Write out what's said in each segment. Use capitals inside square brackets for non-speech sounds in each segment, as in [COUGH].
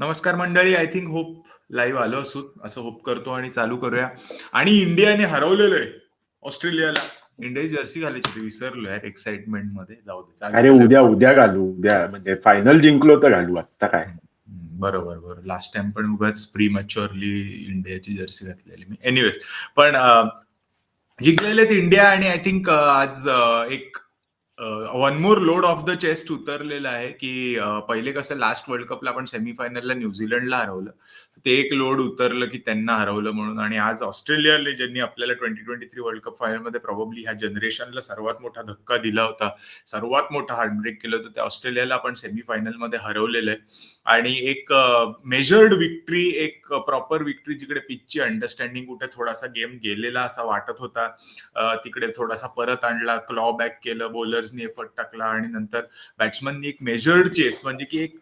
नमस्कार मंडळी I think hope live आलो असू असं होप करतो आणि चालू करूया. आणि इंडियाने हरवलेलं आहे ऑस्ट्रेलियाला. इंडियाची जर्सी घालायची होती विसरलो यार एक्साइटमेंटमध्ये. जाऊ दे अरे. उद्या उद्या घालू उद्या. म्हणजे फायनल जिंकलो तर घालू आता काय? बरोबर बरोबर. लास्ट टाइम पण उगाच प्री मच्युअरली इंडियाची जर्सी घातलेली मी. एनिवेज पण अं, जिंकलेलेत इंडिया आणि आय थिंक आज एक one more load off the chest उतरलेलं आहे की पहिले कसं लास्ट वर्ल्ड कपला आपण सेमीफायनलला न्यूझीलंडला हरवलं. ते एक लोड उतरलं की त्यांना हरवलं म्हणून. आणि आज ऑस्ट्रेलियाला ज्यांनी आपल्याला twenty twenty three world cup फायनलमध्ये प्रॉब्ली ह्या जनरेशनला सर्वात मोठा धक्का दिला होता सर्वात मोठा हार्टब्रेक केलं होतं त्या ऑस्ट्रेलियाला आपण सेमीफायनलमध्ये हरवलेलं आहे. आणि एक मेजर्ड विक्ट्री एक प्रॉपर विक्ट्री जिकडे पिचची अंडरस्टँडिंग कुठे थोडासा गेम गेलेला असा वाटत होता. तिकडे थोडासा परत आणला क्लॉ बॅक केलं बॉलर्सनी एफर्ट टाकला आणि नंतर बॅट्समननी एक मेजर्ड चेस म्हणजे की एक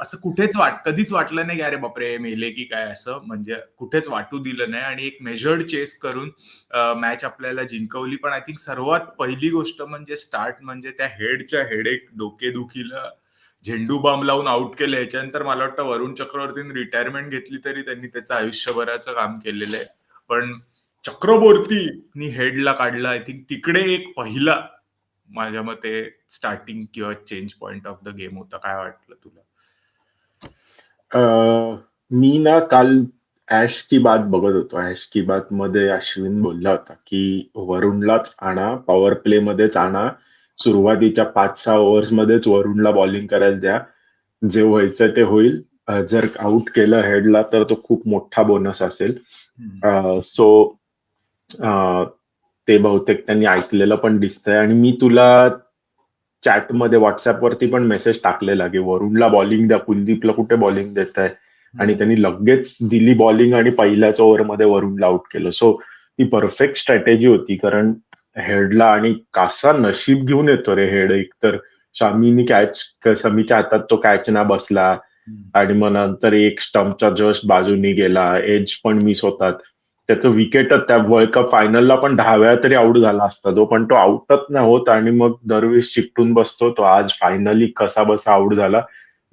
असं कुठेच वाट कधीच वाटलं नाही की अरे बापरे मेले की काय असं म्हणजे कुठेच वाटू दिलं नाही. आणि एक मेजर्ड चेस करून मॅच आपल्याला जिंकवली. पण आय थिंक सर्वात पहिली गोष्ट म्हणजे स्टार्ट म्हणजे त्या हेडच्या हेडेक डोकेदुखीला झेंडू बाम लावून आउट केले याच्यानंतर मला वाटतं वरुण चक्रवर्तीने रिटायरमेंट घेतली तरी त्यांनी त्याचं आयुष्यभराचं काम केलेलं आहे. पण चक्रवर्तीनी हेडला काढला. आय थिंक तिकडे एक पहिला माझ्या मते स्टार्टिंग किंवा change point of the game होता. काय वाटलं तुला? मी ना काल ऍश की बात बघत होतो. ऍश की बात मध्ये अश्विन बोलला होता की वरुणलाच आणा पॉवर प्ले मध्येच आणा. सुरुवातीच्या पाच सहा ओव्हर्स मध्येच वरुणला बॉलिंग करायला द्या. जे व्हायचं ते होईल. जर आउट केलं हेडला तर तो खूप मोठा बोनस असेल. सो ते बहुतेक त्यांनी ऐकलेलं पण दिसतंय. आणि मी तुला चॅटमध्ये व्हॉट्सअपवरती पण मेसेज टाकलेला की वरुणला बॉलिंग द्या. कुलदीपला कुठे बॉलिंग देत आहे आणि त्यांनी लगेच दिली बॉलिंग आणि पहिल्याच ओव्हरमध्ये वरुणला आउट केलं. सो ती परफेक्ट स्ट्रॅटेजी होती. कारण हेडला आणि कासा नशीब घेऊन येतो रे हेड. एकतर शामीनी कॅच समीच्या हातात तो कॅच ना बसला आणि मग नंतर एक स्टंपचा जस्ट बाजूनी गेला. एज पण मिस होतात. त्याचं विकेटच त्या वर्ल्ड कप फायनलला पण दहा वेळा तरी आउट झाला असता तो पण तो आउटच नाही होत आणि मग दरवेळेस चिकटून बसतो तो. आज फायनली कसा बसा आउट झाला.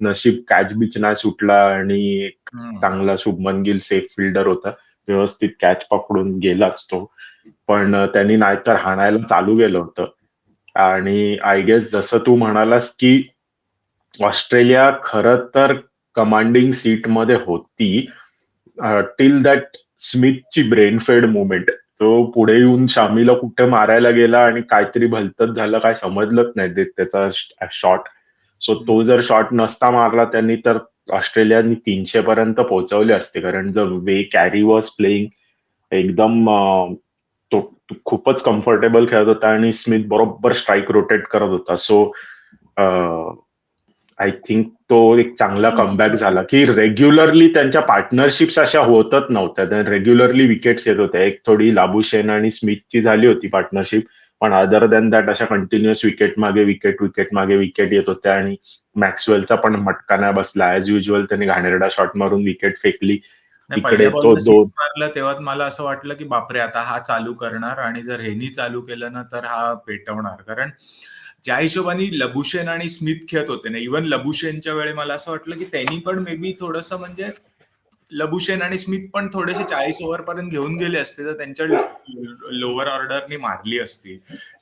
नशीब कॅच बिच नाही सुटला आणि एक चांगला शुभमन गिल सेफ फिल्डर होता. व्यवस्थित कॅच पकडून गेलाच तो. पण त्यांनी नाहीतर हाणायला चालू केलं होतं. आणि आय गेस जसं तू म्हणालास की ऑस्ट्रेलिया खर तर कमांडिंग सीटमध्ये होती टिल दॅट स्मिथची ब्रेन फेड मुवमेंट तो पुढे येऊन शामीला कुठे मारायला गेला आणि काहीतरी भलतच झालं काय समजलंच नाही त्याचा शॉट सो तो जर शॉट नसता मारला त्यांनी तर ऑस्ट्रेलियानी तीनशे पर्यंत पोहोचवले असते. कारण जर वे कॅरी वॉज प्लेईंग एकदम तो तो खूपच कम्फर्टेबल खेळत होता आणि स्मिथ बरोबर स्ट्राईक रोटेट करत होता. सो आय थिंक तो एक चांगला कमबॅक झाला की रेग्युलरली त्यांच्या पार्टनरशिप्स अशा होतच नव्हत्या. रेग्युलरली विकेट्स येत होत्या. एक थोडी लाबुशेन आणि स्मिथची झाली होती पार्टनरशिप पण अदर दॅन दॅट अशा कंटिन्युअस विकेट मागे विकेट विकेट मागे विकेट येत होत्या आणि मॅक्सवेलचा पण मटका नाही बसला. ऍज युजल त्याने घाणेरडा शॉट मारून विकेट फेकली. इकडे तो दोन- मारलं तेव्हा मला असं वाटलं की बापरे आता हा चालू करणार आणि जर हेनी चालू केलं ना तर हा पेटवणार. कारण ज्या हिशोबाने लबुशेन आणि स्मिथ खेळत होते ना इव्हन लबुशेनच्या वेळी मला असं वाटलं की त्यांनी पण मे बी थोडस म्हणजे लबुशेन आणि स्मिथ पण थोडेसे चाळीस ओव्हर पर्यंत घेऊन गेले असते तर त्यांच्या लोअर ऑर्डरनी मारली असती.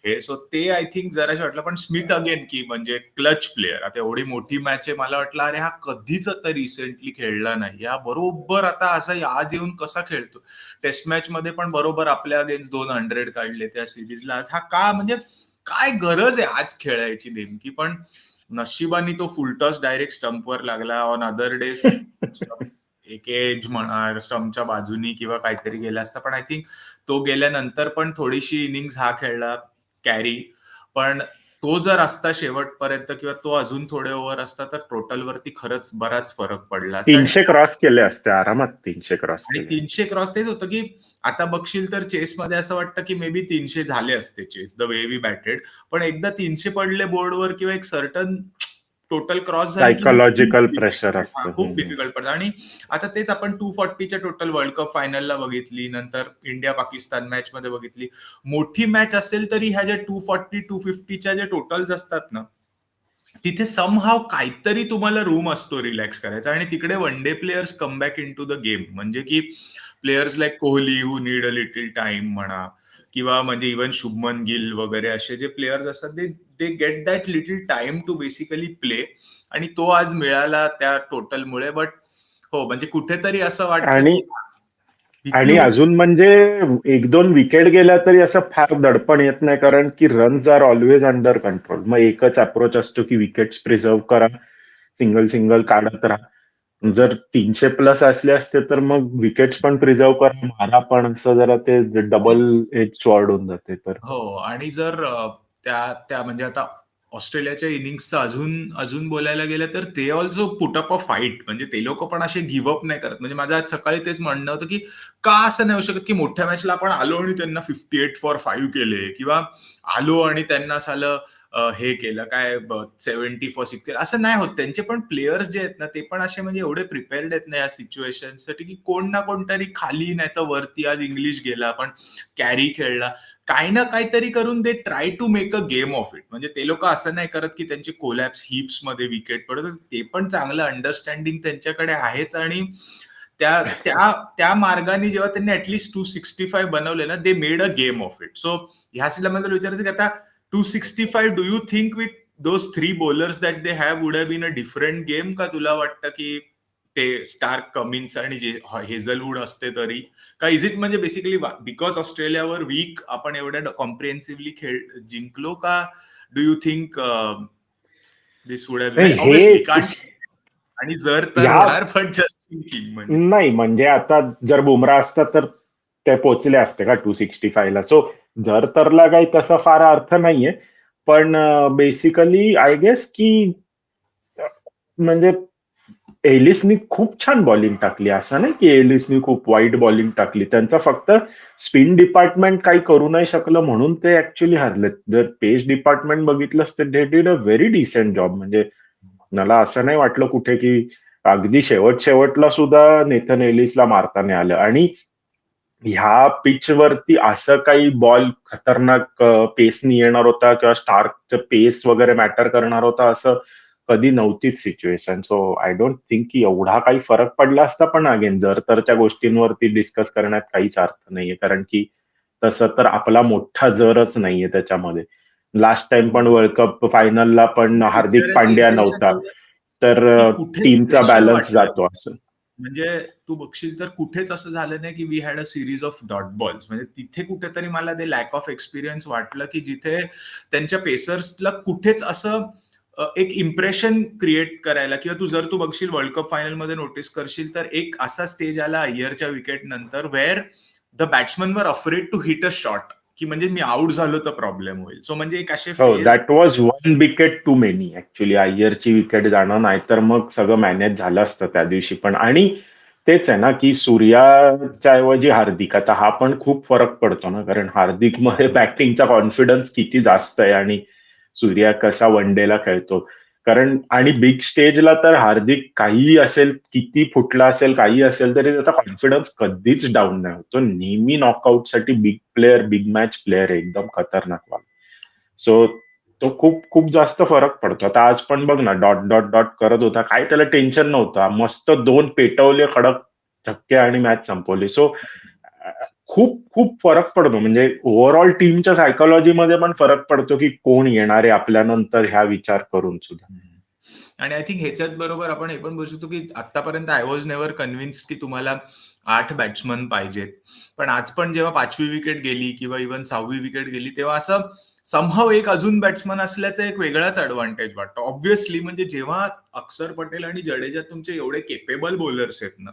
हे सो ते आय थिंक जराशे वाटलं पण स्मिथ अगेन की म्हणजे क्लच प्लेअर आता एवढी मोठी मॅच आहे मला वाटलं अरे हा कधीच आता रिसेंटली खेळला नाही. या बरोबर आता असा आज येऊन कसा खेळतो? टेस्ट मॅच मध्ये पण बरोबर आपल्या अगेन्स्ट दोन हंड्रेड काढले त्या सिरीजला आज हा का म्हणजे काय गरज आहे आज खेळायची नेमकी? पण नशिबाने तो फुलटॉस डायरेक्ट स्टंपवर लागला. ऑन अदर डेज एक एज म्हणा स्टंपच्या बाजूनी किंवा काहीतरी गेला असता. पण आय थिंक तो गेल्यानंतर पण थोडीशी इनिंग्स हा खेळला कॅरी. पण तो जर असता शेवटपर्यंत किंवा तो अजून थोडे ओव्हर असता तर टोटल वरती खरंच बराच फरक पडला. तीनशे क्रॉस केले असते आरामात तीनशे क्रॉस आणि. तीनशे क्रॉस तेच होतं की आता बघशील तर चेस मध्ये असं वाटतं की मे बी तीनशे झाले असते chase the way we batted. पण एकदा तीनशे पडले बोर्डवर किंवा एक certain total cross psychological pressure खूप. डिफिकल्ट पडतं. आणि आता तेच आपण टू फॉर्टीच्या टोटल वर्ल्ड कप फायनलला बघितली नंतर इंडिया पाकिस्तान मॅच मध्ये बघितली. मोठी मॅच असेल तरी ह्या ज्या टू फॉर्टी टू फिफ्टीच्या ज्या टोटल्स असतात ना तिथे समहाव काहीतरी तुम्हाला रूम असतो रिलॅक्स करायचा. आणि तिकडे one day players come back in to the game म्हणजे की players like Kohli who need a little time म्हणा किंवा म्हणजे इवन शुभमन गिल वगैरे असे जे प्लेयर्स असतात ते they get that little time to basically play आणि तो आज मिळाला त्या टोटलमुळे बट हो म्हणजे कुठेतरी असं वाटतं आणि आणि अजून म्हणजे एक दोन विकेट गेल्या तरी असं फार दडपण येत नाही कारण की runs are always under control मग एकच अप्रोच असतो की विकेट्स प्रिझर्व करा सिंगल सिंगल काढत राहा. जर तीनशे प्लस असले असते तर मग विकेट्स पण प्रिझर्व करा मारा पण असं जरा ते डबल एज स्वॉर्ड होऊन जाते तर. हो आणि जर त्या त्या म्हणजे आता ऑस्ट्रेलियाच्या इनिंग्सचं अजून अजून बोलायला गेलं तर ते also put up a fight म्हणजे ते लोक पण असे गिव्हअप नाही करत. म्हणजे माझं आज सकाळी तेच म्हणणं होतं की का असं नाही होऊ शकत की मोठ्या मॅचला आपण आलो आणि त्यांना फिफ्टी एट फॉर फाईव्ह केले किंवा आलो आणि त्यांना झालं हे केलं काय सेव्हन्टी फॉर सिक्स केलं असं नाही होत. त्यांचे पण प्लेयर्स जे आहेत ना ते पण असे म्हणजे एवढे प्रिपेअर्ड आहेत ना या सिच्युएशनसाठी की कोण ना कोणतरी खाली नाही तर वरती आज इंग्लिश गेला पण कॅरी खेळला. काही ना काहीतरी करून they try to make a game of it म्हणजे ते लोक असं नाही करत की त्यांचे कोलॅप्स हिप्समध्ये विकेट पडत ते पण चांगलं अंडरस्टँडिंग त्यांच्याकडे आहेच आणि त्या त्या त्या मार्गाने जेव्हा त्यांनी ऍटलीस्ट टू सिक्स्टी फाय बनवले ना they made a game of it so ह्या सिला मला विचारायचं की आता two sixty five do you think with those three bowlers that they have would have been a different game का तुला वाटतं की ते स्टार्क कमिन्स आणि जे हेझलवूड असते तरी? का इज इट म्हणजे बेसिकली बिकॉज ऑस्ट्रेलियावर वीक आपण एवढ्या कॉम्प्रिहेन्सिव्हली खेळ जिंकलो का? Do you think this would have आणि जर तर पण जस्ट थिंकिंग म्हणजे नाही म्हणजे आता जर बुमरा असता तर ते पोचले असते का टू सिक्स्टी ला. सो जर तरला काही तसा फार अर्थ नाहीये पण बेसिकली आय गेस की म्हणजे एलिसनी खूप छान बॉलिंग टाकली असं नाही की एलिसनी खूप वाईट बॉलिंग टाकली. त्यांचं फक्त स्पिन डिपार्टमेंट काही करू नाही शकलं म्हणून ते ऍक्च्युली हरलेत. जर पेस डिपार्टमेंट बघितलंच तर they did a very decent job म्हणजे मला असं नाही वाटलं कुठे की अगदी शेवट शेवटला सुद्धा नेथन एलिसला मारता आलं. आणि ह्या पिच वरती असं काही बॉल खतरनाक पेसनी येणार होता किंवा स्टार्कचं पेस वगैरे मॅटर करणार होता असं कधी नव्हतीच situation so I don't think की एवढा काही फरक पडला असता पण अगेन जर तरच्या गोष्टींवरती डिस्कस करण्यात काहीच अर्थ नाहीये. कारण की तसं तर आपला मोठा जरच नाहीये त्याच्यामध्ये. लास्ट टाइम पण वर्ल्ड कप फायनलला पण हार्दिक पांड्या नव्हता. तर टीमचा बॅलन्स. जातो असं. म्हणजे तू बघशील तर कुठेच असं झालं नाही की we had a series of dot balls म्हणजे तिथे कुठेतरी मला ते लॅक ऑफ एक्सपिरियन्स वाटलं की जिथे त्यांच्या पेसर्सला कुठेच असं एक इम्प्रेशन क्रिएट करायला किंवा तू जर तू बघशील वर्ल्ड कप फायनलमध्ये नोटीस करशील तर एक असा स्टेज आला अय्यरच्या विकेट नंतर where the batsman were afraid to hit a shot की म्हणजे मी आउट झालो तर प्रॉब्लेम होईल. सो म्हणजे एक असे that was one wicket too many actually अय्यरची wicket जाणं नाहीतर मग सगळं मॅनेज झालं असतं त्या दिवशी. पण आणि तेच आहे ना की सूर्याच्या ऐवजी हार्दिक आता हा पण खूप फरक पडतो ना कारण हार्दिकमध्ये बॅटिंगचा कॉन्फिडन्स किती जास्त आहे आणि सूर्या कसा वन डेला खेळतो. कारण आणि बिग स्टेजला तर हार्दिक काही असेल किती फुटला असेल काही असेल तरी त्याचा कॉन्फिडन्स कधीच डाऊन नाही होतो. नेहमी नॉकआउटसाठी big player big match player आहे एकदम खतरनाक वाला. सो तो खूप खूप जास्त फरक पडतो. आता आज पण बघ ना डॉट डॉट डॉट करत होता. काय त्याला टेन्शन नव्हतं. मस्त दोन पेटवले कडक धक्के आणि मॅच संपवली. सो खूप खूप फरक पडतो. म्हणजे ओव्हरऑल टीमच्या सायकोलॉजीमध्ये पण फरक पडतो की कोण येणार आहे आपल्यानंतर ह्या विचार करून सुद्धा. आणि आय थिंक ह्याच्यात बरोबर आपण हे पण बोलू शकतो की आतापर्यंत आय वॉज नेव्हर कन्व्हिन्स की तुम्हाला आठ बॅट्समन पाहिजेत. पण आज पण जेव्हा पाचवी विकेट गेली किंवा इव्हन सहावी विकेट गेली तेव्हा असं संभव एक अजून बॅट्समन असल्याचा एक वेगळाच ऍडव्हान्टेज वाटतो. ऑब्व्हियसली म्हणजे जेव्हा अक्षर पटेल आणि जडेजा तुमचे एवढे केपेबल बॉलर्स आहेत ना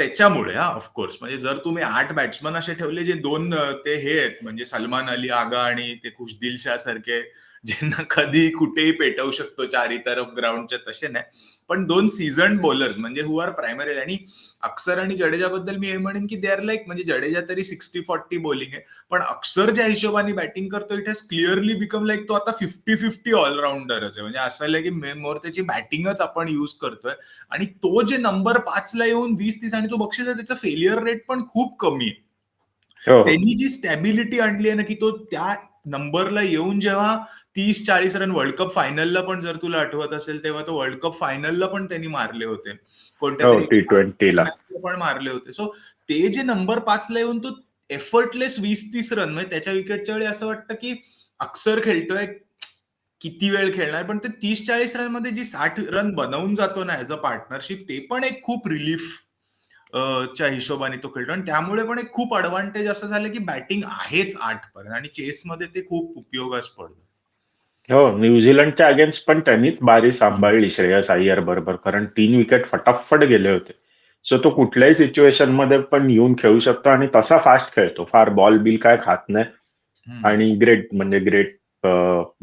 त्याच्यामुळे हा ऑफकोर्स म्हणजे जर तुम्ही आठ बॅट्समन असे ठेवले जे दोन ते हे आहेत म्हणजे सलमान अली आगा आणि ते खुशदिलशा सारखे ज्यांना कधी कुठेही पेटवू शकतो चारी तरफ ग्राउंडच्या तसे नाही. पण दोन सीझन बॉलर्स म्हणजे हु आर प्रायमरी आणि अक्षर आणि जडेजाबद्दल मी हे म्हणेन की दे आर लाईक म्हणजे जडेजा तरी सिक्स्टी फॉर्टी बॉलिंग आहे. पण अक्षर ज्या हिशोबाने बॅटिंग करतो it has clearly become like तो आता फिफ्टी फिफ्टी ऑलराऊंडरच आहे. म्हणजे असं आहे की मोर त्याची बॅटिंगच आपण युज करतोय. आणि तो जे नंबर पाचला येऊन वीस तीस आणि तो बक्षीस आहे त्याचा फेलियर रेट पण खूप कमी आहे. हो. त्यांनी जी स्टॅबिलिटी आणली आहे ना की तो त्या नंबरला येऊन जेव्हा तीस चाळीस रन वर्ल्ड कप फायनलला पण जर तुला आठवत असेल तेव्हा तो वर्ल्ड कप फायनलला पण त्यांनी मारले होते. कोणत्या हो पण मारले होते. सो ते जे नंबर पाचला येऊन तो एफर्टलेस वीस तीस रन म्हणजे त्याच्या विकेटच्या वेळी असं वाटतं की अक्षर खेळतोय किती वेळ खेळणार? पण ते तीस चाळीस रनमध्ये जी साठ रन बनवून जातो ना ऍज अ पार्टनरशिप ते पण एक खूप रिलीफ च्या हिशोबाने तो खेळतो. आणि त्यामुळे पण एक खूप अडव्हान्टेज असं झालं की बॅटिंग आहेच आठ पर्यंत आणि चेसमध्ये ते खूप उपयोगास पडतं हो न्यूझीलंडच्या अगेन्स्ट पण त्यांनीच बारी सांभाळली श्रेयस अय्यर बरोबर कारण तीन विकेट फटाफट गेले होते. सो तो कुठल्याही सिच्युएशनमध्ये पण येऊन खेळू शकतो आणि तसा फास्ट खेळतो. फार बॉल बिल काय खात नाही. आणि ग्रेट म्हणजे ग्रेट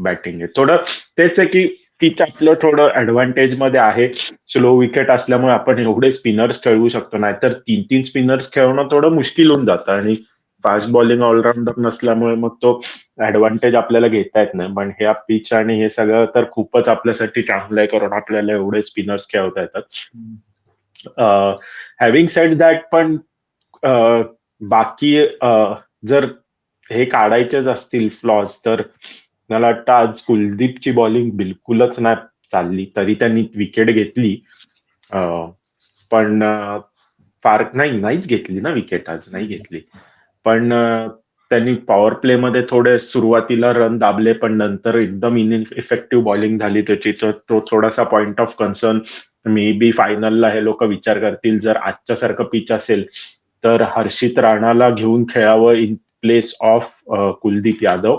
बॅटिंग आहे. थोडं तेच आहे की पिच आपलं थोडं ऍडव्हान्टेजमध्ये आहे. स्लो विकेट असल्यामुळे आपण एवढे स्पिनर्स खेळवू शकतो. नाहीतर तीन तीन स्पिनर्स खेळणं थोडं मुश्किल होऊन जातं आणि फास्ट बॉलिंग ऑलराऊंडर नसल्यामुळे मग तो ऍडव्हान्टेज आपल्याला घेता येत नाही. पण ह्या पिच आणि हे सगळं तर खूपच आपल्यासाठी चांगलं आहे. कारण आपल्याला एवढे स्पिनर्स खेळवता येतात. हॅव्हिंग सेट दॅट पण बाकी जर हे काढायचेच असतील फ्लॉज तर मला वाटतं आज कुलदीपची बॉलिंग बिलकुलच नाही चालली. तरी त्यांनी विकेट घेतली. पण फार नाही नाहीच घेतली ना विकेट आज. नाही घेतली. पण त्यांनी पॉवर प्ले मध्ये थोडे सुरुवातीला रन दाबले पण नंतर एकदम इन इफेक्टिव्ह बॉलिंग झाली त्याची. तर तो थोडासा point of concern may be फायनलला हे लोक विचार करतील जर आजच्या सारखं पिच असेल तर हर्षित राणाला घेऊन खेळावं in place of Kuldeep Yadav.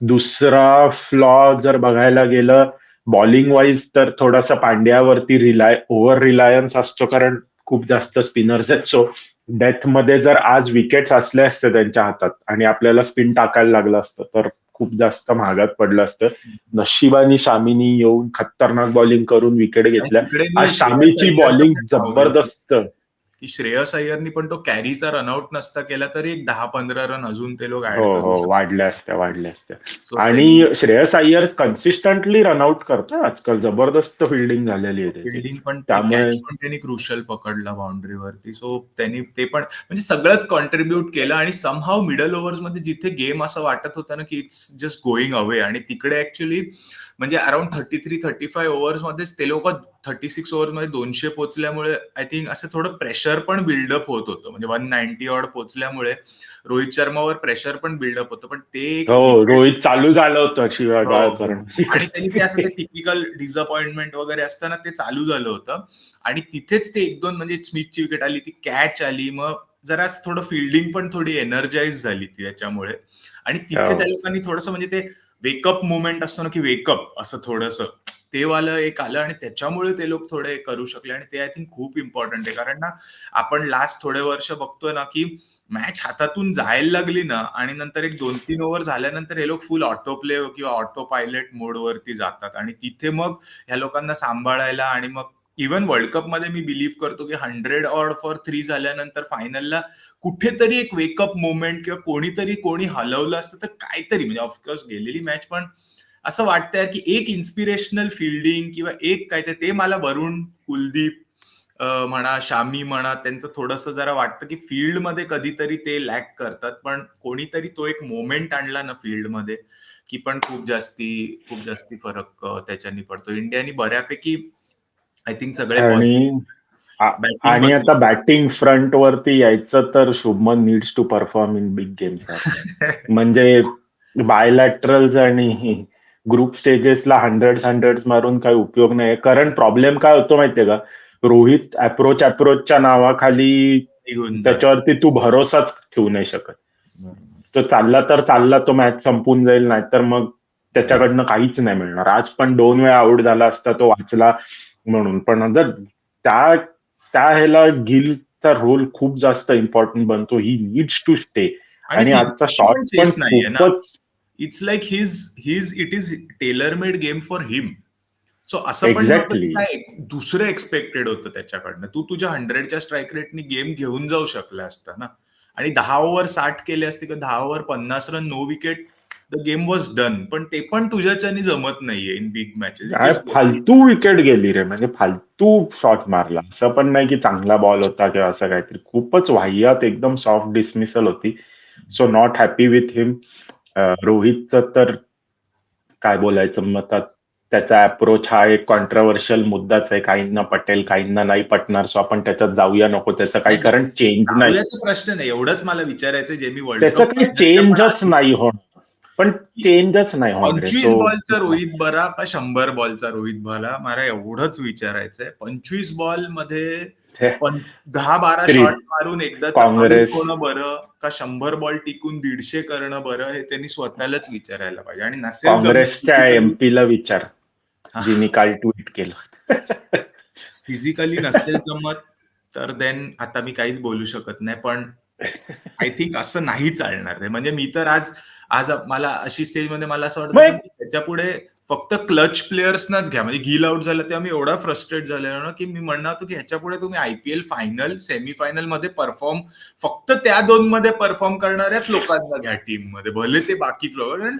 दुसरा फ्लॉ जर बघायला गेलं बॉलिंग वाईज तर थोडासा पांड्यावरती रिलाय ओव्हर रिलायन्स असतो कारण खूप जास्त स्पिनर्स आहेत. सो डेथमध्ये जर आज विकेट्स असले असते त्यांच्या हातात आणि आपल्याला स्पिन टाकायला लागलं असतं तर खूप जास्त महागात पडलं असतं. नशिबानी शामीनी येऊन खतरनाक बॉलिंग करून विकेट घेतल्या. आज शामीची बॉलिंग जबरदस्त. की श्रेयस अय्यरनी पण तो कॅरीचा रनआउट नसता केला तरी एक दहा पंधरा रन अजून ते लोक ऍड वाढल्या असत्या वाढल्या असत्या आणि श्रेयस अय्यर कन्सिस्टंटली रनआउट करतो आजकाल जबरदस्त फिल्डिंग झालेली आहे फिल्डिंग पण त्यामुळे- कॅच पण त्यांनी क्रुशल पकडला बाउंड्रीवरती सो त्यांनी ते पण म्हणजे सगळंच कॉन्ट्रीब्युट केलं आणि समहाव मिडल ओव्हर्समध्ये जिथे गेम असं वाटत होतं ना की इट्स जस्ट गोईंग अवे आणि तिकडे ऍक्च्युली म्हणजे around thirty three thirty five overs मध्येच ते लोक थर्टी सिक्स ओव्हर्समध्ये दोनशे पोचल्यामुळे आय थिंक असं थोडं प्रेशर पण बिल्डअप होत होतं. म्हणजे वन नाईन्टी ऑड पोचल्यामुळे रोहित शर्मावर प्रेशर पण बिल्डअप होतं. पण ते हो रोहित चालू झालं होतं शिवाय हो, आणि त्यांनी असं ते टिपिकल डिसअपॉइंटमेंट वगैरे असताना ते चालू झालं होतं. आणि तिथेच ते एक दोन म्हणजे स्मिथची विकेट आली ती कॅच आली मग जरा थोडं फिल्डिंग पण थोडी एनर्जाइज झाली ती त्याच्यामुळे आणि तिथे हो. त्या लोकांनी थोडंसं म्हणजे ते वेकअप मुवमेंट असतो ना की वेकअप असं थोडंसं. ते वालं एक आलं आणि त्याच्यामुळे ते लोक थोडे करू शकले आणि ते आय थिंक खूप इम्पॉर्टंट आहे. कारण ना आपण लास्ट थोडे वर्ष बघतोय ना की मॅच हातातून जायला लागली ना आणि नंतर एक दोन तीन ओव्हर झाल्यानंतर हे लोक फुल ऑटो प्ले किंवा ऑटो पायलट मोडवरती जातात. आणि तिथे मग ह्या लोकांना सांभाळायला आणि मग इव्हन वर्ल्ड कपमध्ये मी बिलीव्ह करतो की हंड्रेड ऑर फॉर थ्री झाल्यानंतर फायनलला कुठेतरी एक वेकअप मुवमेंट किंवा कोणीतरी कोणी हलवलं असतं तर काहीतरी म्हणजे ऑफकोर्स गेलेली मॅच पण असं वाटतंय की एक इन्स्पिरेशनल फिल्डिंग किंवा एक काय ते- मला वरुण कुलदीप म्हणा शामी म्हणा त्यांचं थोडंसं जरा वाटतं की फील्डमध्ये कधीतरी ते लॅक करतात पण कोणीतरी तो एक मोमेंट आणला ना फील्डमध्ये की पण खूप जास्ती खूप जास्ती फरक त्याच्यानी पडतो. इंडियानी बऱ्यापैकी आय थिंक सगळे आणि आता बॅटिंग फ्रंट वरती यायचं तर Shubman needs to perform in big games म्हणजे बायलॅटरल्स आणि ग्रुप स्टेजेसला हंड्रेड हंड्रेड मारून काही उपयोग नाही कारण प्रॉब्लेम काय होतो माहितीये का? रोहित अप्रोच अप्रोचच्या नावाखाली. त्याच्यावरती तू भरोसाच ठेवू नाही शकत. तो चालला तर चालला तो मॅच संपून जाईल नाहीतर मग त्याच्याकडनं काहीच नाही मिळणार. आज पण दोन वेळा आउट झाला असता तो वाचला. म्हणून. पण जर त्या त्या ह्याला गिलचा रोल खूप जास्त इम्पॉर्टंट बनतो ही नीड्स टू स्टे आणि आजचा ना. खूपच it's like his his it is tailor made game for him so असं ex- दुसरं एक्सपेक्टेड होतं त्याच्याकडनं. तू तुझ्या हंड्रेडच्या स्ट्राईक रेटनी गेम घेऊन जाऊ शकला असता ना. आणि दहा ओव्हर साठ केले असते किंवा दहा ओव्हर पन्नास run no wicket the game was done पण ते पण तुझ्याच्यानी जमत नाहीये इन बिग मॅचेस फालतू विकेट गेली रे. म्हणजे फालतू शॉट मारला. असं पण नाही की चांगला बॉल होता किंवा असं काहीतरी. खूपच वाह्यात एकदम सॉफ्ट डिसमिसल होती. So not happy with him रोहितचं तर काय बोलायचं? मग त्याचा अप्रोच हा एक कॉन्ट्रोवर्शियल मुद्दाच आहे. काहींना पटेल काहींना नाही पटणार. सो आपण त्याच्यात जाऊया नको. त्याचं काही कारण चेंज नाही. प्रश्न नाही. एवढंच मला विचारायचं जे मी वर्ल्ड त्याचं काही चेंजच नाही होणार. पण चेंजच नाही पंचवीस बॉलचा रोहित बरा का शंभर बॉलचा रोहित बरा? मला एवढंच विचारायचंय. पंचवीस बॉलमध्ये दहा बारा शॉट मारून एकदा बरं का शंभर बॉल टिकून दीडशे करणं बरं हे त्यांनी स्वतःलाच विचारायला पाहिजे. आणि नसेल काँग्रेसच्या एमपीला विचार जिने काल ट्विट केलं. फिजिकली नसेल जमत तर देन आता मी काहीच बोलू शकत नाही. पण आय थिंक असं नाही चालणार म्हणजे मी तर आज आज मला अशी स्टेजमध्ये मला असं वाटतं त्याच्या पुढे फक्त क्लच प्लेयर्सनाच घ्या. म्हणजे गिल आउट झालं तेव्हा मी एवढा फ्रस्ट्रेट झालेलो ना की मी म्हणणार होतो की ह्याच्या पुढे तुम्ही आयपीएल फायनल सेमीफायनलमध्ये परफॉर्म फक्त त्या दोन मध्ये परफॉर्म करणाऱ्याच लोकांना घ्या टीममध्ये. भले ते बाकी कारण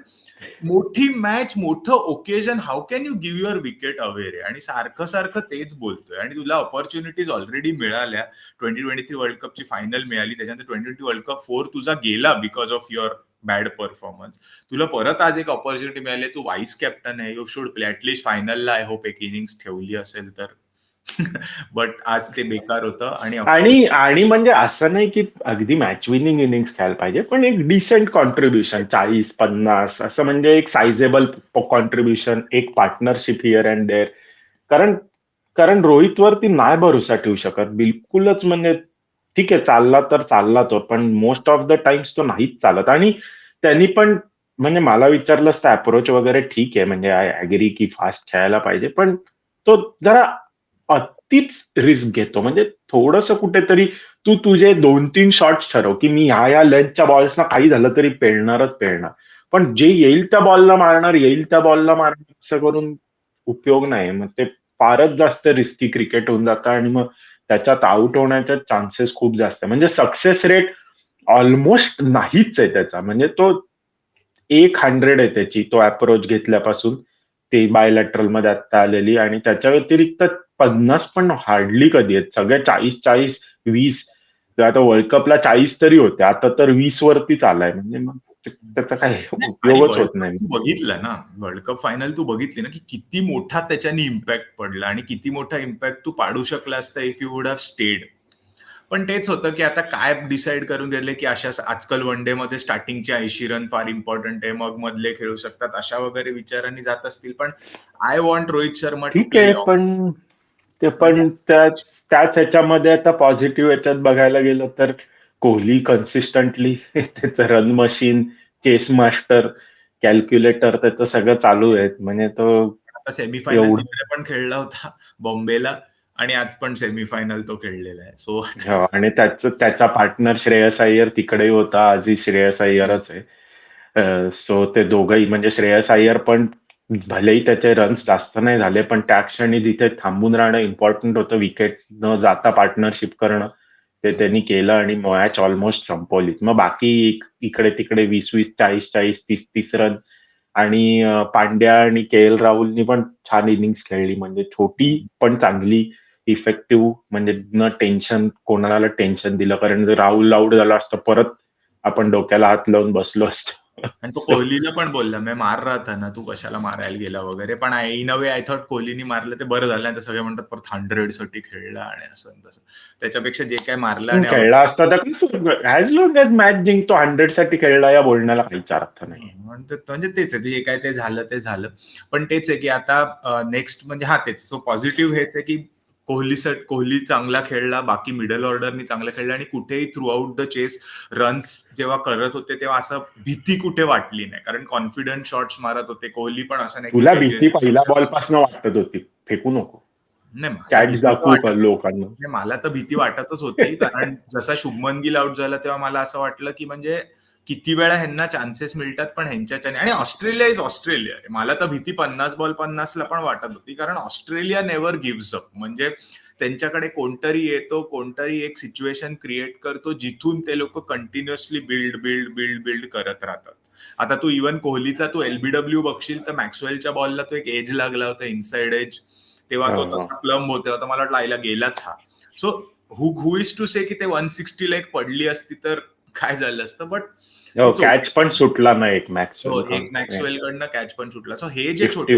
मोठी मॅच मोठं occasion how can you give your wicket away रे? आणि सारखं सारखं तेच बोलतोय. आणि तुला ऑपॉर्च्युनिटीज ऑलरेडी मिळाल्या. ट्वेंटी ट्वेंटी थ्री वर्ल्ड कपची फायनल मिळाली. त्याच्यानंतर twenty twenty world cup four तुझा गेला because of your bad performance तुला परत आज एक ऑपॉर्च्युनिटी मिळाली तू वाईस कॅप्टन आहे you should play at least फायनलला I hope एक इनिंग्स ठेवली असेल तर. [LAUGHS] बट आज ते बेकार होतं आणि आणि आणि म्हणजे असं नाही की अगदी मॅच विनिंग इनिंग्स खेळायला पाहिजे पण एक डिसेंट कॉन्ट्रीब्युशन चाळीस पन्नास असं म्हणजे एक सायझेबल कॉन्ट्रीब्युशन एक पार्टनरशिप हिअर अँड देअर कारण कारण रोहितवरती नाही भरोसा ठेवू शकत. बिलकुलच म्हणजे ठीक आहे चालला तर चालला तो पण मोस्ट ऑफ द टाइम्स तो नाहीच चालत. आणि त्यांनी पण म्हणजे मला विचारलंस तर अप्रोच वगैरे ठीक आहे म्हणजे आय अग्री की फास्ट खेळायला पाहिजे पण तो जरा अतिच रिस्क घेतो. म्हणजे थोडस कुठेतरी तू तुझे दोन तीन शॉट्स ठरव की मी ह्या या लेंथच्या बॉल्सना काही झालं तरी पेळणारच पेळणार पण जे येईल त्या बॉलला मारणार येईल त्या बॉलला मारणार असं करून उपयोग नाही. मग ते फारच जास्त रिस्की क्रिकेट होऊन जातं आणि मग त्याच्यात आउट होण्याचे चान्सेस खूप जास्त आहे. म्हणजे सक्सेस रेट ऑलमोस्ट नाहीच आहे त्याचा. म्हणजे तो एक हंड्रेड आहे त्याची. तो अप्रोच घेतल्यापासून ते बायलॅटरलमध्ये आता आलेली आणि त्याच्या व्यतिरिक्त पन्नास पण हार्डली कधी आहेत. सगळे चाळीस चाळीस वीस आता वर्ल्ड कपला चाळीस तरी होते. आता तर वीस वरतीच आलाय. म्हणजे मग त्याचा काही उपयोगच होत नाही. बघितलं ना वर्ल्ड कप फायनल तू बघितली ना की किती मोठा त्याच्याने इम्पॅक्ट पडला आणि किती मोठा इम्पॅक्ट तू पाडू शकला असता if you would have stayed पण तेच होतं की आता काय डिसाईड करून गेले की अशा आजकाल वन डे मध्ये स्टार्टिंगचे ऐंशी रन फार इम्पॉर्टंट आहे मग मधले खेळू शकतात अशा वगैरे विचारांनी जात असतील. पण आय वॉन्ट रोहित शर्मा ठीक आहे. पण ते पण त्याच त्याच ह्याच्यामध्ये आता पॉझिटिव्ह ह्याच्यात बघायला गेलं तर कोहली कन्सिस्टंटली [LAUGHS] त्याचं run machine chase master calculator त्याचं सगळं चालू आहे. म्हणजे तो आता सेमीफायनल तिकडे पण खेळला होता बॉम्बेला आणि आज पण सेमीफायनल तो खेळलेला आहे. सो आणि त्याचं त्याचा पार्टनर श्रेयस अय्यर तिकडेही होता आजही श्रेयस अय्यरच आहे. सो ते दोघंही म्हणजे श्रेयस अय्यर पण भलेही त्याचे रन्स जास्त नाही झाले पण त्या क्षणी जिथे थांबून राहणं इम्पॉर्टंट होतं विकेट न जाता पार्टनरशिप करणं ते त्यांनी केलं आणि मॅच ऑलमोस्ट संपवलीच. मग बाकी इकडे तिकडे वीस वीस चाळीस चाळीस तीस तीस रन आणि पांड्या आणि के एल राहुलनी पण छान इनिंग्स खेळली. म्हणजे छोटी पण चांगली इफेक्टिव्ह म्हणजे न टेन्शन कोणाला टेन्शन दिलं. कारण जर राहुल आउट झाला असतं परत आपण डोक्याला हात लावून बसलो असतो. आणि तो कोहलीला पण बोलला मी मार रहा था ना तू कशाला मारायला गेला वगैरे. पण in a way I thought कोहलीनी मारलं ते बरं झालं नाही तर सगळे म्हणतात परत हंड्रेडसाठी खेळला आणि असं तसं. त्याच्यापेक्षा जे काय मारलं आणि खेळला असता तर ऍज लॉंग एज मॅच जिंकतो हंड्रेडसाठी खेळला या बोलण्याला काहीच अर्थ नाही. म्हणजे म्हणजे तेच आहे ते जे काय ते झालं ते झालं. पण तेच आहे की आता नेक्स्ट म्हणजे हा तेच. सो पॉझिटिव्ह हेच आहे की कोहली कोहली चांगला खेळला बाकी मिडल ऑर्डरनी चांगला खेळला आणि कुठेही throughout the chase runs जेव्हा करत होते तेव्हा असं भीती कुठे वाटली नाही. कारण कॉन्फिडंट शॉट्स मारत होते. कोहली पण असं नाही तुला भीती पहिल्या बॉलपासून वाटत होती. फेकू नको. नाही, मला तर भीती वाटतच होती. कारण जसा शुभमन गिल आउट झाला तेव्हा मला असं वाटलं की म्हणजे किती वेळा ह्यांना चान्सेस मिळतात पण ह्यांच्याच्याने. आणि ऑस्ट्रेलिया इज ऑस्ट्रेलिया. मला तर भीती पन्नास बॉल पन्नासला पण वाटत होती. कारण ऑस्ट्रेलिया नेव्हर गिव्स अप म्हणजे त्यांच्याकडे कोणतरी येतो कोणतरी एक सिच्युएशन क्रिएट करतो जिथून ते लोक continuously build build build build करत राहतात. आता तू इव्हन कोहलीचा तू एलबीडब्ल्यू बघशील तर मॅक्सवेलच्या बॉलला तो एक एज लागला होता इनसाइड एज तेव्हा तो हा, हा. तसा प्लम होता. तर मला वाटलं आईला गेलाच हा. So who who is to say की ते वन सिक्स्टीला एक पडली असती तर काय झालं असतं बट. कॅच पण सुटला ना एक मॅक्स हो एक मॅक्सवेल कडनं कॅच पण सुटला. सो हे जे छोटे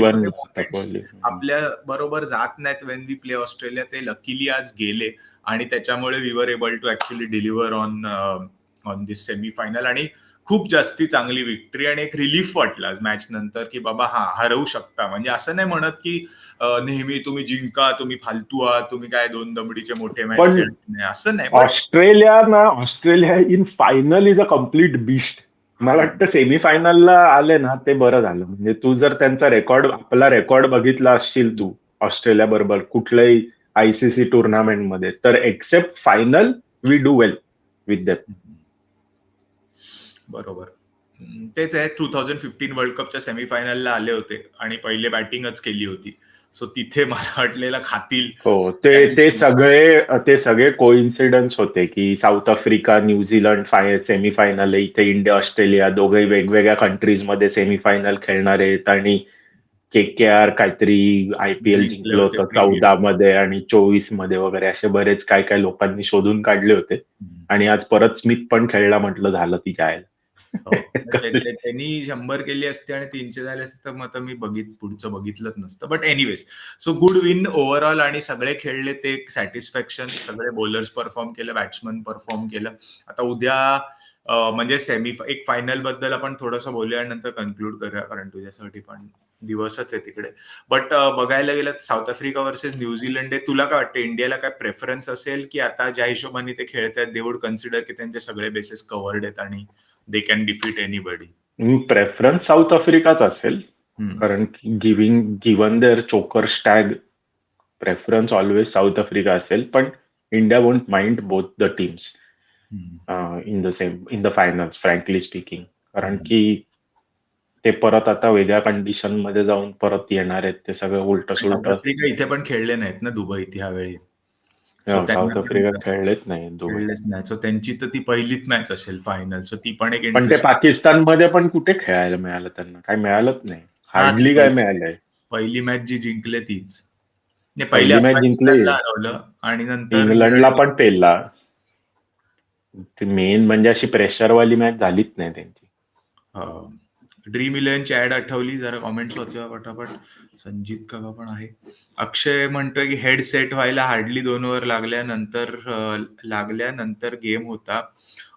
आपल्या बरोबर जात नाहीत वेन वी प्ले ऑस्ट्रेलिया ते लकीली आज गेले आणि त्याच्यामुळे we were able to actually deliver on on this semi final आणि खूप जास्ती चांगली विक्ट्री आणि एक रिलीफ वाटला मॅच नंतर की बाबा हा हरवू शकता. म्हणजे असं नाही म्हणत की नेहमी तुम्ही जिंका तुम्ही फालतू आहात तुम्ही काय दोन दमडीचे मोठे मॅच असं नाही ऑस्ट्रेलिया ना Australia in final is a complete beast मला वाटतं सेमीफायनलला आले ना ते बरं झालं. म्हणजे तू जर त्यांचा रेकॉर्ड आपला रेकॉर्ड बघितला असशील तू ऑस्ट्रेलिया बरोबर कुठल्याही आयसीसी टुर्नामेंटमध्ये तर except final we do well with that बरोबर. तेच आहे टू थाउजंड फिफ्टीन वर्ल्ड कपच्या सेमीफायनलला आले होते आणि पहिले बॅटिंगच केली होती. सो तिथे मला वाटलेलं खातील. हो ते ते सगळे ते सगळे कोइन्सिडन्स होते की South Africa New Zealand five semifinal इथे इंडिया ऑस्ट्रेलिया दोघे वेगवेगळ्या कंट्रीजमध्ये सेमीफायनल खेळणार आहेत. आणि के के आर काहीतरी आयपीएल जिंकले जिंकलं होते. चौदा मध्ये आणि चोवीसमध्ये वगैरे. असे बरेच काय काय लोकांनी शोधून काढले होते. आणि आज परत स्मिथ पण खेळला म्हटलं झालं ती जायला. [LAUGHS] त्यांनी शंभर केली असते आणि तीनशे झाले असते तर मग आता मी बघित पुढचं बघितलंच नसतं. But anyways so good win overall आणि सगळे खेळले ते एक सॅटिस्फॅक्शन सगळे बॉलर्स परफॉर्म केलं बॅट्समन परफॉर्म केलं. आता उद्या म्हणजे सेमी एक फायनलबद्दल आपण थोडंसं बोलूया नंतर कन्क्लूड करूया कारण तुझ्यासाठी पण दिवसच आहे तिकडे. बट बघायला गेलं साऊथ आफ्रिका वर्सेस न्यूझीलंड आहे. तुला काय वाटतं इंडियाला काय प्रेफरन्स असेल की आता ज्या हिशोबाने ते खेळत आहेत दे वुड कन्सिडर की त्यांचे सगळे बेसिस कव्हर्ड आहेत आणि they can defeat anybody preference South आफ्रिकाच असेल. कारण की giving given their choker tag preference always South Africa असेल. पण India won't mind both the teams in the same in the finals frankly speaking कारण की ते परत आता वेगळ्या कंडिशनमध्ये जाऊन परत येणार आहेत ते सगळं उलट सुलट आफ्रिका इथे पण खेळले नाहीत ना दुबईत ह्यावेळी So त्यांना साऊथ आफ्रिका खेळलेच नाही खेळलेच नाही. सो त्यांची तर ती पहिलीच मॅच असेल फायनल सो ती पण एक पण ते interest- पाकिस्तानमध्ये पण कुठे खेळायला मिळालं त्यांना? काय मिळालंच नाही. हार्डली काय मिळालंय. पहिली मॅच जी जिंकले तीच. पहिली match जिंकली. आणि नंतर इंग्लंडला पण पेलला. मेन म्हणजे अशी प्रेशरवाली मॅच झालीच नाही त्यांची. ड्रीम इलेव्हनची ऍड आठवली जरा कॉमेंट्स वाचवा पटापट. संजित काका पण आहे. अक्षय म्हणतोय की हेडसेट व्हायला हार्डली दोन ओव्हर लागल्यानंतर लागल्यानंतर गेम होता.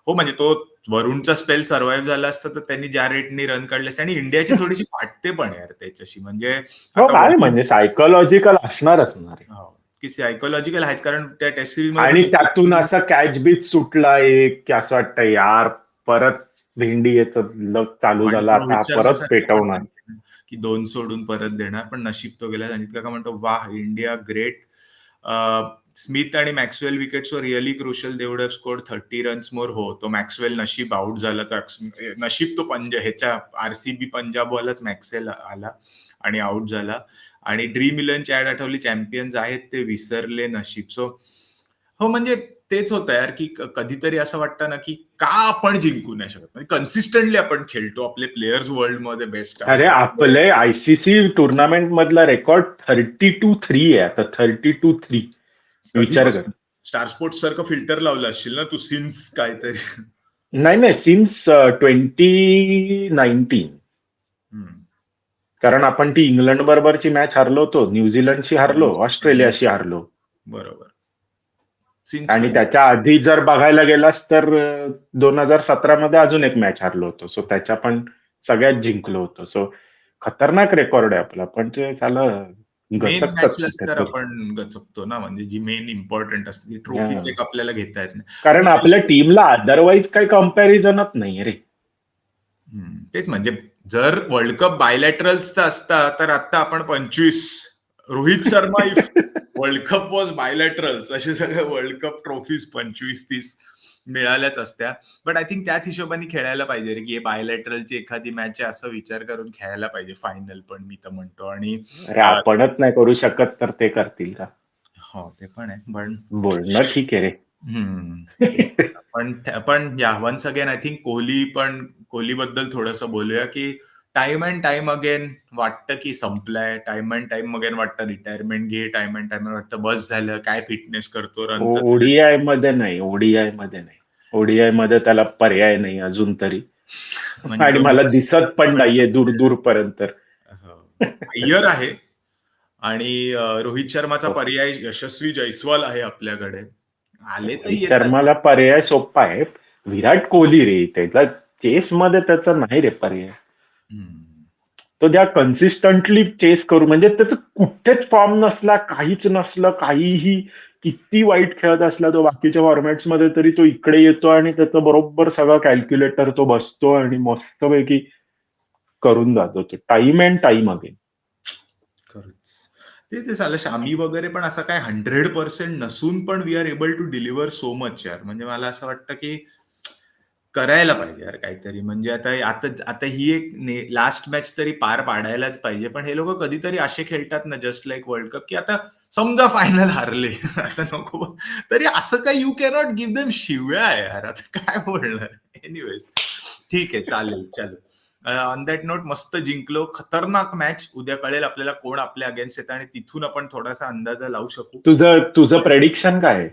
हो म्हणजे तो वरुणचा स्पेल सर्व्हाइव्ह झाला असता तर त्यांनी ज्या रेटनी रन काढले असते. आणि इंडियाची थोडीशी फाटते पण यार त्याच्याशी. म्हणजे हो काय म्हणजे सायकोलॉजिकल असणार असणार. हो, की सायकोलॉजिकल आहेच कारण त्या टेस्ट सिरीज आणि त्यातून असा कॅच बीच सुटला एक की असं वाटतं यार परत भेंडी याचं लग चालू झाला आता परत पेटवणार. की दोन सोडून परत देणार पण नशीब तो गेला. संजित काका म्हणतो वाह इंडिया ग्रेट स्मिथ आणि Maxwell विकेट्सवर really crucial they would have score thirty runs more हो तो मॅक्सवेल नशीब आउट झाला. तर नशीब तो पंज ह्याच्या आरसीबी पंजाबवालाच मॅक्सवेल आला आणि आउट झाला. आणि ड्रीम इलेव्हनची ऍड आठवली चॅम्पियन्स आहेत ते विसरले नशीब. सो हो म्हणजे तेच होतं यार की कधीतरी असं वाटतं ना की का आपण जिंकू नाही शकत? म्हणजे कन्सिस्टंटली आपण खेळतो आपले प्लेयर्स वर्ल्डमध्ये बेस्ट अरे आपले आयसीसी टुर्नामेंट मधला रेकॉर्ड थर्टी टू थ्री आहे आता थर्टी टू थ्री विचार कर. स्टार स्पोर्ट्स सारखं फिल्टर लावलं असशील ना तू सिन्स काहीतरी. नाही नाही सिन्स ट्वेंटी नाईन्टीन. कारण आपण ती इंग्लंड बरोबरची मॅच हारलो होतो न्यूझीलंडशी हारलो ऑस्ट्रेलियाशी हारलो. बरोबर. आणि त्याच्या आधी जर बघायला गेलास तर दोन हजार सतरा मध्ये अजून एक मॅच हारलो होतो. सो त्याच्या पण सगळ्यात जिंकलो होतो. सो खतरनाक रेकॉर्ड आहे आपला. पण ते झालं. आपण गचकतो ना? म्हणजे जी मेन इम्पॉर्टंट असते. एक आपल्याला घेता येत नाही. कारण आपल्या टीमला अदरवाईज काही कम्पॅरिझनच नाही रे. तेच म्हणजे जर वर्ल्ड कप बायलॅटरल्सचा असता तर आता आपण पंचवीस. Rohit Sharma if world cup was bilaterals असे सगळे वर्ल्ड कप ट्रॉफीज पंचवीस तीस मिळाल्याच असत्या. बट आय थिंक त्याच हिशोबाने खेळायला पाहिजे रे की बायलॅटरलची एखादी मॅच आहे असं विचार करून खेळायला पाहिजे. फायनल पण मी तर म्हणतो. आणि आपणच नाही करू शकत तर ते करतील का? हो ते पण आहे. पण बोलणं ठीक आहे रे. पण पण या once again I think Kohli पण कोहली बद्दल थोडस बोलूया की टाइम अँड टाइम अगेन वाटतं की संपलाय. टाइम अँड टाइम अगेन वाटतं रिटायरमेंट घे टाइम अँड टाइम वाटतं बस झालं काय फिटनेस करतो रन ओडीआयमध्ये नाही ओडीआयमध्ये नाही. ओडीआयमध्ये त्याला पर्याय नाही अजून तरी. म्हणजे आणि मला दिसत पण नाहीये दूर दूर पर्यंत हो. अय्यर आहे. आणि रोहित शर्माचा हो. पर्याय यशस्वी जयस्वाल आहे आपल्याकडे. आले तर. शर्माला पर्याय सोपा आहे विराट कोहली रे त्याला चेस मध्ये त्याचा नाही रे पर्याय. तो त्या कन्सिस्टंटली चेस करू म्हणजे त्याचं कुठेच फॉर्म नसला काहीच नसलं काहीही किती वाईट खेळत असला तो बाकीच्या फॉर्मॅट्समध्ये तरी तो इकडे येतो आणि त्याचं बरोबर सगळं कॅल्क्युलेटर तो बसतो आणि मस्तपैकी करून जातो तो टाइम अँड टाइम अगेन तेच आहे साला शामी वगैरे पण असं काय हंड्रेड पर्सेंट नसून पण we are able to deliver so much यार. म्हणजे मला असं वाटतं की करायला पाहिजे यार काहीतरी. म्हणजे आता आता आता ही एक लास्ट मॅच तरी पार पाडायलाच पाहिजे. पण हे लोक कधीतरी असे खेळतात ना जस्ट लाईक वर्ल्ड कप की आता समजा फायनल हारले [LAUGHS] असं नको. तरी असं काय यू कॅनॉट गिव्ह देम शिव्या यार. आता काय बोलणार? एनिवेज ठीक आहे चालेल चालेल. ऑन दॅट नोट मस्त जिंकलो. खतरनाक मॅच उद्या कळेल आपल्याला कोण आपल्या अगेन्स्ट येतं आणि तिथून आपण थोडासा अंदाजा लावू शकू. तुझं तुझं प्रेडिक्शन काय आहे?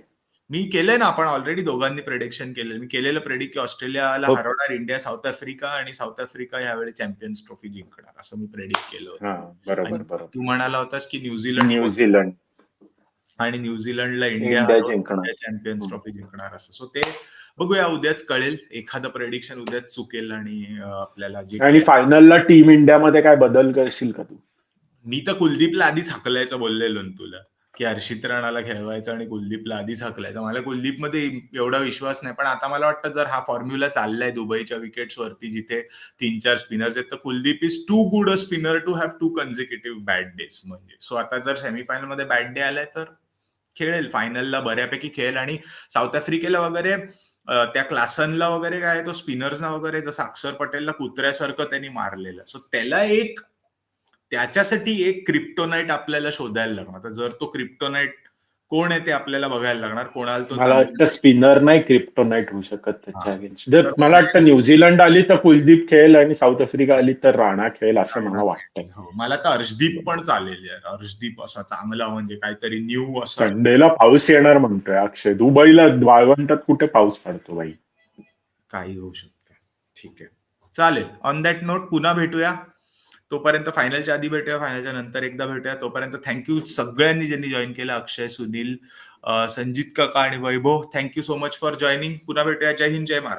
मी केलंय ना आपण ऑलरेडी दोघांनी प्रेडिक्शन केलेलं. मी केलेलं प्रेडिक्ट की ऑस्ट्रेलियाला हो. हरवणार इंडिया साऊथ आफ्रिका आणि साऊथ आफ्रिका यावेळी चॅम्पियन्स ट्रॉफी जिंकणार. असं मी प्रेडिक्ट केलं होतं. तू म्हणाला होतास की न्यूझीलंड न्यूझीलंड. आणि न्यूझीलंडला इंडिया चॅम्पियन्स. ट्रॉफी जिंकणार असं. सो ते बघूया उद्याच कळेल एखादं प्रेडिक्शन उद्याच चुकेल आणि आपल्याला आणि फायनलला टीम इंडियामध्ये काय बदल करशील का तू? मी तर कुलदीपला आधीच हाकलायचं बोललेलो तुला की हर्षित राणाला खेळवायचं आणि कुलदीपला आधीच हाकलायचं. मला कुलदीपमध्ये एवढा विश्वास नाही पण आता मला वाटतं जर हा फॉर्म्युला चाललाय दुबईच्या विकेट्स वरती जिथे तीन चार स्पिनर्स आहेत तर Kuldeep is too good a spinner to have two consecutive bad days म्हणजे. सो आता जर सेमीफायनलमध्ये बॅड डे आलाय तर खेळेल फायनलला बऱ्यापैकी खेळेल आणि साऊथ आफ्रिकेला वगैरे त्या क्लासनला वगैरे काय तो स्पिनर्सना वगैरे जसं अक्षर पटेलला कुत्र्यासारखं त्यांनी मारलेलं. सो त्याला एक त्याच्यासाठी एक क्रिप्टोनाइट आपल्याला शोधायला लागणार. जर तो क्रिप्टोनाइट कोण आहे ते आपल्याला बघायला लागणार? कोणाला तो मला वाटतं स्पिनर नाही क्रिप्टोनाइट होऊ शकत त्याच्या. अगेन्स्ट जर मला वाटतं न्यूझीलंड आली तर कुलदीप खेळेल आणि साऊथ आफ्रिका आली तर राणा खेळेल असं मला वाटतंय. हो, मला तर अर्शदीप पण चालेल अर्शदीप असा चांगला म्हणजे काहीतरी न्यू असा. संडेला पाऊस येणार म्हणतोय अक्षय. दुबईला वाळवंटात कुठे पाऊस पडतो बाई? काही होऊ शकतं. ठीक आहे. चालेल. ऑन दॅट नोट पुन्हा भेटूया. तोपर्यंत फायनलच्या आधी भेटूया फायनलच्या नंतर एकदा भेटूया. तोपर्यंत थँक्यू सगळ्यांनी ज्यांनी जॉईन केलं अक्षय सुनील संजित काका आणि Vaibhav. Thank you so much for joining पुन्हा भेटूया. जय हिंद जय महाराज